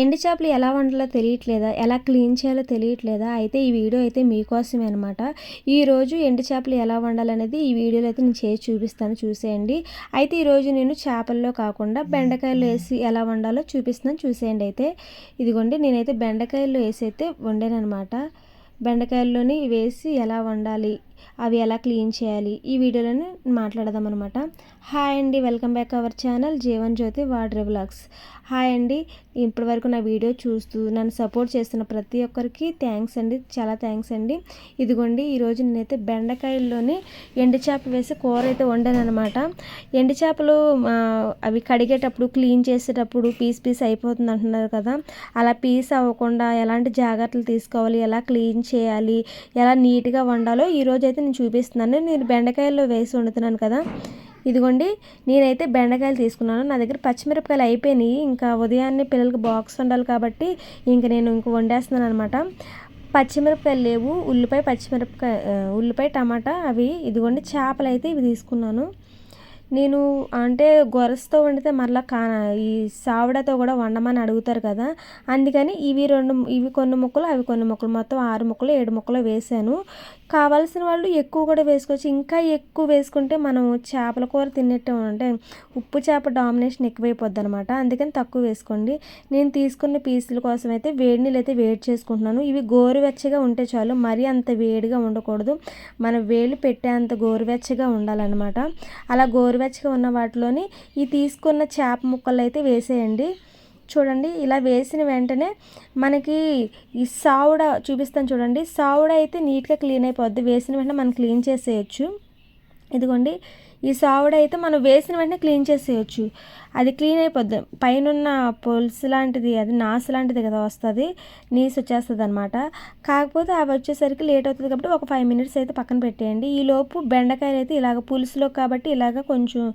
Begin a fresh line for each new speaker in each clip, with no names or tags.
ఎండు చేపలు ఎలా వండాలో తెలియట్లేదా? ఎలా క్లీన్ చేయాలో తెలియట్లేదా? అయితే ఈ వీడియో అయితే మీకోసమే అనమాట ఈరోజు ఎండు చేపలు ఎలా వండాలనేది ఈ వీడియోలో అయితే నేను చేసి చూపిస్తాను. చూసేయండి. అయితే ఈరోజు నేను చేపల్లో కాకుండా బెండకాయలు వేసి ఎలా వండాలో చూపిస్తున్నాను. చూసేయండి అయితే. ఇదిగోండి నేనైతే బెండకాయలు వేసి అయితే వండాను అనమాట బెండకాయల్లోని వేసి ఎలా వండాలి? అవి ఎలా క్లీన్ చేయాలి? ఈ వీడియోలోనే మాట్లాడదాం అనమాట హాయ్ అండి welcome back our channel Jeevan Jyothi Vadre vlogs hi అండి ఇప్పటి వరకు నా వీడియో చూస్తూ నన్ను సపోర్ట్ చేస్తున్న ప్రతి ఒక్కరికి థ్యాంక్స్ అండి చాలా థ్యాంక్స్ అండి. ఇదిగోండి ఈరోజు నేనైతే బెండకాయల్లోని ఎండు చేప వేసి కూర అయితే వండాను అనమాట ఎండు చేపలు అవి కడిగేటప్పుడు క్లీన్ చేసేటప్పుడు పీస్ పీస్ అయిపోతుంది అంటున్నారు కదా. అలా పీస్ అవ్వకుండా ఎలాంటి జాగ్రత్తలు తీసుకోవాలి? ఎలా క్లీన్ చేయాలి? ఎలా నీట్గా వండాలో ఈరోజు అయితే నేను చూపిస్తున్నాను. నేను బెండకాయల్లో వేసి వండుతున్నాను కదా. ఇదిగోండి నేనైతే బెండకాయలు తీసుకున్నాను. నా దగ్గర పచ్చిమిరపకాయలు అయిపోయినాయి. ఇంకా ఉదయాన్నే పిల్లలకి బాక్స్ వండాలి కాబట్టి ఇంక నేను ఇంక వండేస్తున్నాను అనమాట పచ్చిమిరపకాయలు లేవు. ఉల్లిపాయ పచ్చిమిరపకాయ ఉల్లిపాయ టమాటా అవి. ఇదిగోండి చేపలు అయితే ఇవి తీసుకున్నాను. నేను అంటే గొరసతో వండితే మరలా కా ఈ సావిడతో కూడా వండమని అడుగుతారు కదా. అందుకని ఇవి రెండు ఇవి కొన్ని ముక్కలు అవి కొన్ని ముక్కలు. మొత్తం ఆరు ముక్కలు ఏడు ముక్కలు వేసాను. కావాల్సిన వాళ్ళు ఎక్కువ కూడా వేసుకోవచ్చు. ఇంకా ఎక్కువ వేసుకుంటే మనం చేపల కూర తినేటం అంటే ఉప్పు చేప డామినేషన్ ఎక్కువైపోద్ది అనమాట అందుకని తక్కువ వేసుకోండి. నేను తీసుకున్న పీసుల కోసం అయితే వేడి నీళ్ళు అయితే వేడి చేసుకుంటున్నాను. ఇవి గోరువెచ్చగా ఉంటే చాలు మరీ అంత వేడిగా ఉండకూడదు. మన వేలు పెట్టే అంత గోరువెచ్చగా ఉండాలన్నమాట. అలా గోరువెచ్చగా ఉన్న వాటిలోని ఈ తీసుకున్న చేప ముక్కలు అయితే వేసేయండి. చూడండి ఇలా వేసిన వెంటనే మనకి ఈ సావుడ చూపిస్తాను చూడండి. సావుడ అయితే నీట్గా క్లీన్ అయిపోద్ది. వేసిన వెంటనే మనం క్లీన్ చేసేయచ్చు. ఇదిగోండి ఈ సావుడ అయితే మనం వేసిన వెంటనే క్లీన్ చేసేయచ్చు. అది క్లీన్ అయిపోద్ది. పైన పొల్స్ లాంటిది అది నాసు లాంటిది కదా వస్తుంది నీసు వచ్చేస్తుంది అనమాట కాకపోతే అవి వచ్చేసరికి లేట్ అవుతుంది కాబట్టి ఒక ఫైవ్ మినిట్స్ అయితే పక్కన పెట్టేయండి. ఈ లోపు బెండకాయలు అయితే ఇలాగ పులుసులో కాబట్టి ఇలాగ కొంచెం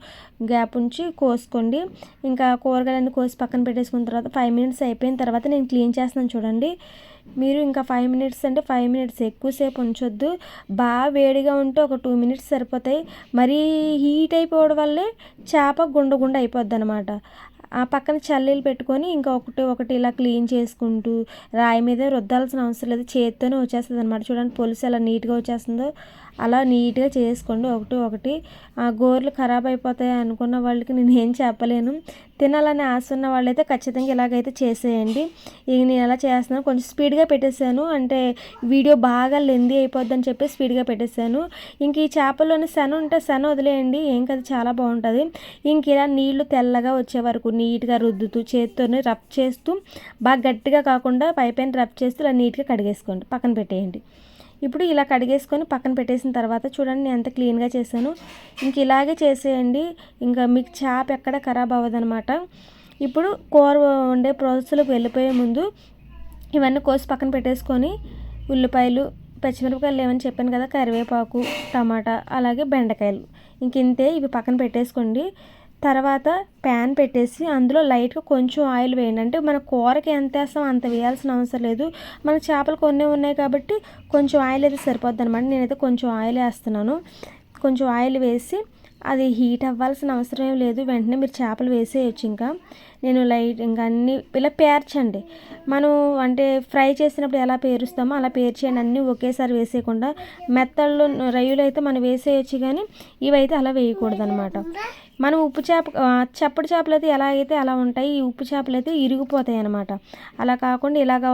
గ్యాప్ ఉంచి కోసుకోండి. ఇంకా కూరగాయలన్నీ కోసి పక్కన పెట్టేసుకున్న తర్వాత ఫైవ్ మినిట్స్ అయిపోయిన తర్వాత నేను క్లీన్ చేస్తున్నాను చూడండి. మీరు ఇంకా ఫైవ్ మినిట్స్ అంటే ఫైవ్ మినిట్స్ ఎక్కువసేపు ఉంచొద్దు. బాగా వేడిగా ఉంటే ఒక టూ మినిట్స్ సరిపోతాయి. మరీ హీట్ అయిపోవడం వల్లే చేప గుండ గుండ అయిపోద్ది అనమాట ఆ పక్కన చల్లీలు పెట్టుకొని ఇంకా ఒకటి ఒకటి ఇలా క్లీన్ చేసుకుంటూ రాయి మీద రుద్దాల్సిన అవసరం లేదు. చేత్తోనే వచ్చేస్తుంది అనమాట చూడండి పొలుసు ఎలా నీట్గా వచ్చేస్తుందో. అలా నీట్గా చేసుకోండి. ఒకటి ఒకటి. ఆ గోర్లు ఖరాబ్ అయిపోతాయి అనుకున్న వాళ్ళకి నేను ఏం చెప్పలేను. తినాలని ఆశ ఉన్న వాళ్ళైతే ఖచ్చితంగా ఇలాగైతే చేసేయండి. ఇక నేను ఎలా చేస్తున్నాను కొంచెం స్పీడ్గా పెట్టేశాను. అంటే వీడియో బాగా లెంది అయిపోద్దని చెప్పి స్పీడ్గా పెట్టేశాను. ఇంక ఈ చేపల్లోని శన ఉంటే శన వదిలేయండి. ఏం కదా చాలా బాగుంటుంది. ఇంక ఇలా నీళ్ళు తెల్లగా వచ్చే వరకు నీట్గా రుద్దుతూ చేత్తోనే రబ్ చేస్తూ బాగా గట్టిగా కాకుండా పైపైన రబ్ చేస్తూ ఇలా నీట్గా కడిగేసుకోండి పక్కన పెట్టేయండి. ఇప్పుడు ఇలా కడిగేసుకొని పక్కన పెట్టేసిన తర్వాత చూడండి నేను ఎంత క్లీన్గా చేశాను. ఇంక ఇలాగే చేసేయండి. ఇంకా మీకు చేప ఎక్కడ ఖరాబ్ అవ్వదనమాట ఇప్పుడు కూర వండే ప్రాసెస్లోకి వెళ్ళిపోయే ముందు ఇవన్నీ కోసి పక్కన పెట్టేసుకొని ఉల్లిపాయలు పచ్చిమిరపకాయలు లేవని చెప్పాను కదా కరివేపాకు టమాటా అలాగే బెండకాయలు. ఇంక ఇంతే ఇవి పక్కన పెట్టేసుకోండి. తర్వాత ప్యాన్ పెట్టేసి అందులో లైట్గా కొంచెం ఆయిల్ వేయండి. అంటే మన కూరకి ఎంత వేస్తాం అంత వేయాల్సిన అవసరం లేదు. మన చేపలు కొన్ని ఉన్నాయి కాబట్టి కొంచెం ఆయిల్ అయితే సరిపోద్ది అనమాట నేనైతే కొంచెం ఆయిల్ వేస్తున్నాను. కొంచెం ఆయిల్ వేసి అది హీట్ అవ్వాల్సిన అవసరం ఏం లేదు. వెంటనే మీరు చేపలు వేసేయచ్చు ఇంకా. నేను లైట్ ఇంకా అన్ని ఇలా పేర్చండి. మనం అంటే ఫ్రై చేసినప్పుడు ఎలా పేరుస్తామో అలా పేర్చేయండి. అన్నీ ఒకేసారి వేసేయకుండా మెత్తళ్ళు రొయ్యలు అయితే మనం వేసేయచ్చు కానీ ఇవైతే అలా వేయకూడదు అనమాట మనం ఉప్పు చేప చప్పటి చేపలు అయితే ఎలా అయితే అలా ఉంటాయి ఈ ఉప్పు చేపలు అయితే ఇరిగిపోతాయి అనమాట అలా కాకుండా ఇలాగ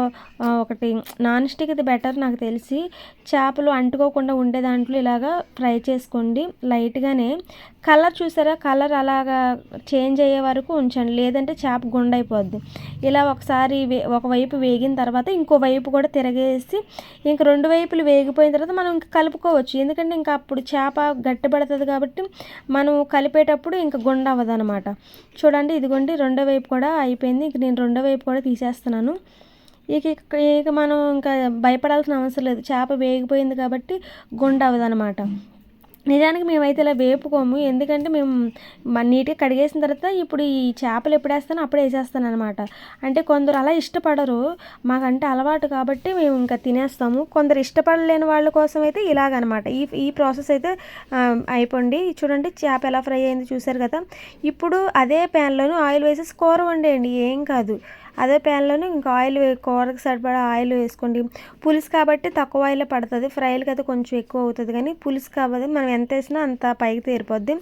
ఒకటి నాన్ స్టిక్ అయితే బెటర్ నాకు తెలిసి చేపలు అంటుకోకుండా ఉండే దాంట్లో ఇలాగా ఫ్రై చేసుకోండి. లైట్గానే కలర్ చూసారా? కలర్ అలాగా చేంజ్ అయ్యే వరకు ఉంచండి. లేదంటే చేప గుండైపోద్ది. ఇలా ఒకసారి వే ఒకవైపు వేగిన తర్వాత ఇంకో వైపు కూడా తిరగేసి ఇంక రెండు వైపులు వేగిపోయిన తర్వాత మనం ఇంకా కలుపుకోవచ్చు. ఎందుకంటే ఇంకా అప్పుడు చేప గట్టిపడుతుంది కాబట్టి మనం కలిపేటప్పుడు ఇంకా గుండ అవ్వదనమాట చూడండి ఇదిగోండి రెండో వైపు కూడా అయిపోయింది. ఇంక నేను రెండో వైపు కూడా తీసేస్తున్నాను. ఇక ఇక మనం ఇంకా భయపడాల్సిన అవసరం లేదు. చేప వేగిపోయింది కాబట్టి గుండ అవ్వదనమాట నిజానికి మేమైతే ఇలా వేపుకోము. ఎందుకంటే మేము నీట్గా కడిగేసిన తర్వాత ఇప్పుడు ఈ చేపలు ఎప్పుడు వేస్తానో అప్పుడే వేసేస్తాను అనమాట అంటే కొందరు అలా ఇష్టపడరు. మాకంటే అలవాటు కాబట్టి మేము ఇంకా తినేస్తాము. కొందరు ఇష్టపడలేని వాళ్ళ కోసం అయితే ఇలాగనమాట. ఈ ఈ ప్రాసెస్ అయితే అయిపోండి. చూడండి చేప ఎలా ఫ్రై అయింది చూసారు కదా. ఇప్పుడు అదే ప్యాన్లోనూ ఆయిల్ వేసేసి కూర వండేయండి. ఏం కాదు. అదే ప్యాన్లోనే ఇంకా ఆయిల్ కూరకు సరిపడా ఆయిల్ వేసుకోండి. పులుసు కాబట్టి తక్కువ ఆయిల్ పడుతుంది. ఫ్రైలకి అయితే కొంచెం ఎక్కువ అవుతుంది కానీ పులుసు కాబట్టి మనం ఎంత వేసినా అంత పైకి తీరిపోద్ది.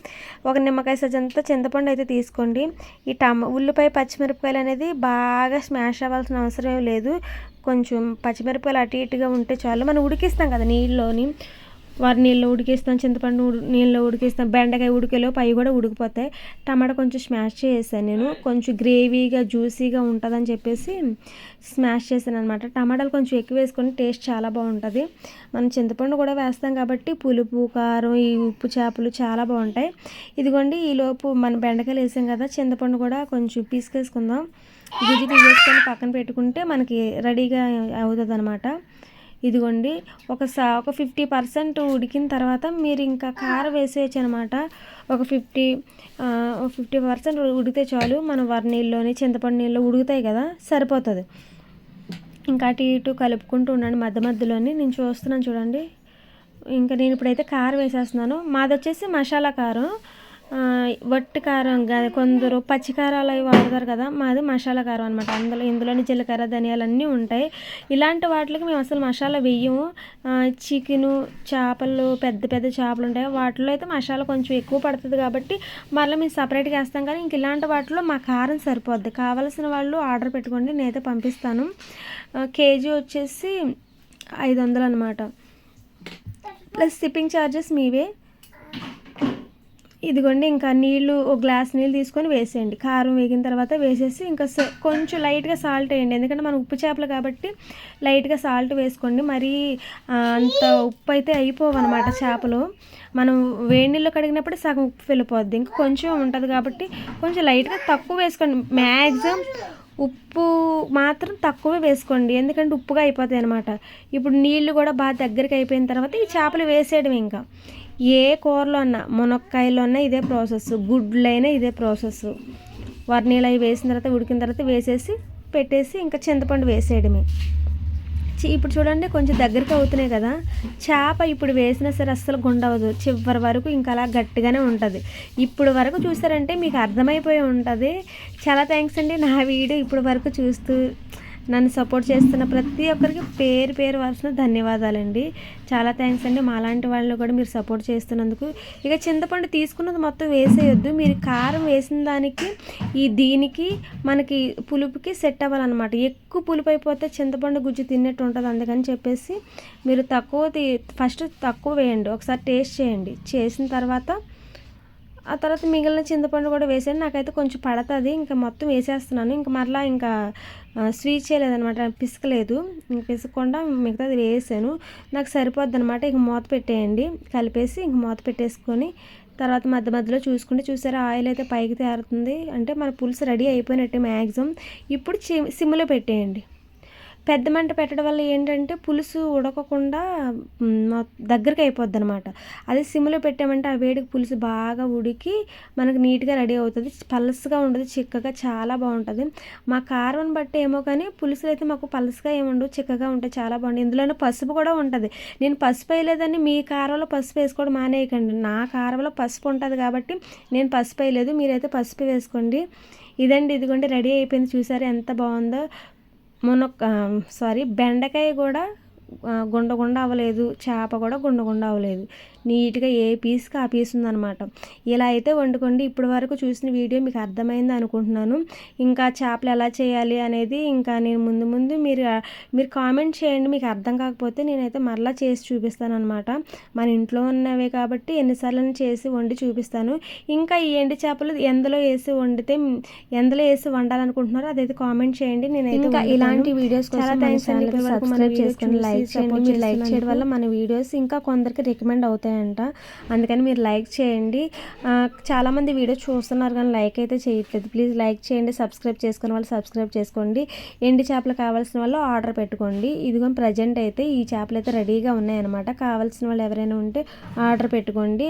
ఒక నిమ్మకాయ సజ్జంతా చింతపండు అయితే తీసుకోండి. ఈ టమ ఉల్లిపాయ పచ్చిమిరపకాయలు అనేది బాగా స్మాష్ అవ్వాల్సిన అవసరం లేదు. కొంచెం పచ్చిమిరపకాయలు అటు ఇటుగా ఉంటే చాలు. మనం ఉడికిస్తాం కదా నీళ్ళలోని. వారి నీళ్ళు ఉడికిస్తాం చింతపండు నీళ్ళు ఉడికిస్తాం బెండకాయ ఉడికేలో పై కూడా ఉడికిపోతాయి. టమాటా కొంచెం స్మాష్ చేసాను నేను. కొంచెం గ్రేవీగా జ్యూసీగా ఉంటుందని చెప్పేసి స్మాష్ చేశాను అనమాట టమాటాలు కొంచెం ఎక్కువ వేసుకొని టేస్ట్ చాలా బాగుంటుంది. మనం చింతపండు కూడా వేస్తాం కాబట్టి పులుపు కారం ఈ ఉప్పు చేపలు చాలా బాగుంటాయి. ఇదిగోండి ఈలోపు మన బెండకాయలు వేసాం కదా చింతపండు కూడా కొంచెం పీసుకేసుకుందాం. గుజ్జు తీసేసుకొని పక్కన పెట్టుకుంటే మనకి రెడీగా అవుతుంది అనమాట ఇదిగోండి ఒక సా ఒక ఫిఫ్టీ పర్సెంట్ ఉడికిన తర్వాత మీరు ఇంకా కారం వేసేయచ్చు అనమాట ఒక ఫిఫ్టీ ఫిఫ్టీ పర్సెంట్ ఉడికితే చాలు మన వరి నీళ్ళలోని చింతపండు నీళ్ళు ఉడుకుతాయి కదా సరిపోతుంది. ఇంకా అటు ఇటు కలుపుకుంటూ ఉండండి మధ్య మధ్యలోని. నేను చూస్తున్నాను చూడండి. ఇంకా నేను ఇప్పుడైతే కారం వేసేస్తున్నాను. మాది వచ్చేసి మసాలా కారం. వట్టి కారం కొందరు పచ్చి కారాలు అవి వాడతారు కదా మాది మసాలా కారం అనమాట అందులో ఇందులోని జీలకర్ర ధనియాలు అన్నీ ఉంటాయి. ఇలాంటి వాటికి మేము అసలు మసాలా వెయ్యము చికెను చేపలు పెద్ద పెద్ద చేపలు ఉంటాయి. వాటిలో అయితే మసాలా కొంచెం ఎక్కువ పడుతుంది కాబట్టి మళ్ళీ మేము సపరేట్గా వేస్తాం. కానీ ఇంక ఇలాంటి వాటిలో మా కారం సరిపోద్ది. కావలసిన వాళ్ళు ఆర్డర్ పెట్టుకోండి. నేనైతే పంపిస్తాను. కేజీ వచ్చేసి ఐదు వందలు అనమాట ప్లస్ షిప్పింగ్ ఛార్జెస్ మీవే. ఇదిగోండి ఇంకా నీళ్ళు ఒక గ్లాస్ నీళ్ళు తీసుకొని వేసేయండి. కారం వేగిన తర్వాత వేసేసి ఇంకా కొంచెం లైట్గా సాల్ట్ వేయండి. ఎందుకంటే మనం ఉప్పు చేపలు కాబట్టి లైట్గా సాల్ట్ వేసుకోండి. మరీ అంత ఉప్పు అయితే అయిపోవన్నమాట చేపలు. మనం వేడి నీళ్ళు కడిగినప్పుడు సగం ఉప్పు వెళ్ళిపోద్ది. ఇంకా కొంచెం ఉంటుంది కాబట్టి కొంచెం లైట్గా తక్కువ వేసుకోండి. మ్యాక్సిమం ఉప్పు మాత్రం తక్కువ వేసుకోండి. ఎందుకంటే ఉప్పుగా అయిపోతాయి అనమాట ఇప్పుడు నీళ్ళు కూడా బాగా దగ్గరికి అయిపోయిన తర్వాత ఈ చేపలు వేసేయడం ఇంకా. ఏ కూరలో అన్నా మునక్కాయలో అన్నా ఇదే ప్రాసెస్ గుడ్లైనా ఇదే ప్రాసెస్ వర్నీలు అవి వేసిన తర్వాత ఉడికిన తర్వాత వేసేసి పెట్టేసి ఇంకా చింతపండు వేసేయడమే. ఇప్పుడు చూడండి కొంచెం దగ్గరికి అవుతున్నాయి కదా. చేప ఇప్పుడు వేసినా సరే అస్సలు గుండవదు చివరి వరకు ఇంకా అలా గట్టిగానే ఉంటుంది. ఇప్పుడు వరకు చూసారంటే మీకు అర్థమైపోయి ఉంటుంది. చాలా థ్యాంక్స్ అండి నా వీడియో ఇప్పుడు వరకు చూస్తూ నన్ను సపోర్ట్ చేస్తున్న ప్రతి ఒక్కరికి పేరు పేరు వలసిన ధన్యవాదాలండి. చాలా థ్యాంక్స్ అండి. మాలాంటి వాళ్ళు కూడా మీరు సపోర్ట్ చేస్తున్నందుకు. ఇక చింతపండు తీసుకున్నది మొత్తం వేసేయొద్దు. మీరు కారం వేసిన దానికి ఈ దీనికి మనకి పులుపుకి సెట్ అవ్వాలన్నమాట. ఎక్కువ పులుపు అయిపోతే చింతపండు గుజ్జు తిన్నట్టు ఉంటుంది అందుకని చెప్పేసి మీరు తక్కువ ఫస్ట్ తక్కువ వేయండి. ఒకసారి టేస్ట్ చేయండి. చేసిన తర్వాత ఆ తర్వాత మిగిలిన చింతపండు కూడా వేసాను. నాకైతే కొంచెం పడుతుంది. ఇంకా మొత్తం వేసేస్తున్నాను. ఇంకా మరలా ఇంకా స్వీట్ చేయలేదనమాట పిసకలేదు. ఇంక పిసకకుండా మిగతాది వేసాను. నాకు సరిపోద్ది అనమాట ఇంక మూత పెట్టేయండి. కలిపేసి ఇంక మూత పెట్టేసుకొని తర్వాత మధ్య మధ్యలో చూసుకుంటే చూసారా ఆయిల్ అయితే పైకి తేరుతుంది. అంటే మన పులుసు రెడీ అయిపోయినట్టే మ్యాక్సిమం ఇప్పుడు సిమ్లో పెట్టేయండి. పెద్ద మంట పెట్టడం వల్ల ఏంటంటే పులుసు ఉడకకుండా దగ్గరికి అయిపోద్ది అనమాట అదే సిమ్లో పెట్టామంటే ఆ వేడికి పులుసు బాగా ఉడికి మనకు నీట్గా రెడీ అవుతుంది. పలసగా ఉండదు చిక్కగా చాలా బాగుంటుంది. మా కారం బట్టి ఏమో కానీ పులుసులు అయితే మాకు పలసగా ఏముండవు చిక్కగా ఉంటాయి చాలా బాగుంటుంది ఇందులోనే పసుపు కూడా ఉంటుంది. నేను పసుపు వేయలేదని మీ కారంలో పసుపు వేసుకోవడం మానేయకండి. నా కారంలో పసుపు ఉంటుంది కాబట్టి నేను పసుపు వేయలేదు. మీరైతే పసుపు వేసుకోండి. ఇదండి ఇదిగోండి రెడీ అయిపోయింది. చూసారు ఎంత బాగుందో? మునక్ సారీ బెండకాయ కూడా గుండ గుండ అవ్వలేదు చేప కూడా గుండ గుండ అవ్వలేదు. నీట్గా ఏ పీస్కి ఆ పీస్ ఉందనమాట ఇలా అయితే వండుకోండి. ఇప్పటి వరకు చూసిన వీడియో మీకు అర్థమైంది అనుకుంటున్నాను. ఇంకా చేపలు ఎలా చేయాలి అనేది ఇంకా నేను ముందు ముందు మీరు మీరు కామెంట్ చేయండి. మీకు అర్థం కాకపోతే నేనైతే మరలా చేసి చూపిస్తాను అనమాట మన ఇంట్లో ఉన్నవే కాబట్టి ఎన్నిసార్లు చేసి వండి చూపిస్తాను. ఇంకా ఈ ఎండి చేపలు ఎందులో వేసి వండితే ఎందులో వేసి వండాలనుకుంటున్నారో అదైతే కామెంట్ చేయండి. నేనైతే ఇంకా ఇలాంటి వీడియోస్ చాలా థ్యాంక్స్ అండి. సబ్స్క్రైబ్ చేసుకొని లైక్ చేయండి. మీరు లైక్ చేయడం వల్ల మన వీడియోస్ ఇంకా కొందరికి రికమెండ్ అవుతాయి వస్తాయంట అందుకని మీరు లైక్ చేయండి. చాలామంది వీడియో చూస్తున్నారు కానీ లైక్ అయితే చేయట్లేదు. ప్లీజ్ లైక్ చేయండి సబ్స్క్రైబ్ చేసుకున్న వాళ్ళు సబ్స్క్రైబ్ చేసుకోండి. ఎండి చేపలు కావాల్సిన వాళ్ళు ఆర్డర్ పెట్టుకోండి. ఇదిగో ప్రజెంట్ అయితే ఈ చేపలు అయితే రెడీగా ఉన్నాయన్నమాట. కావాల్సిన వాళ్ళు ఎవరైనా ఉంటే ఆర్డర్ పెట్టుకోండి.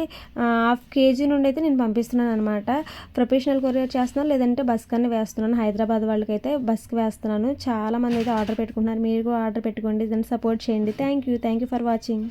హాఫ్ కేజీ నుండి అయితే నేను పంపిస్తున్నాను అనమాట ప్రొఫెషనల్ కొరియర్ చేస్తున్నాను లేదంటే బస్ కన్నా వేస్తున్నాను. హైదరాబాద్ వాళ్ళకైతే బస్కి వేస్తున్నాను. చాలామంది అయితే ఆర్డర్ పెట్టుకుంటున్నారు. మీరు కూడా ఆర్డర్ పెట్టుకోండి. దాన్ని సపోర్ట్ చేయండి. Thank you. Thank you for watching.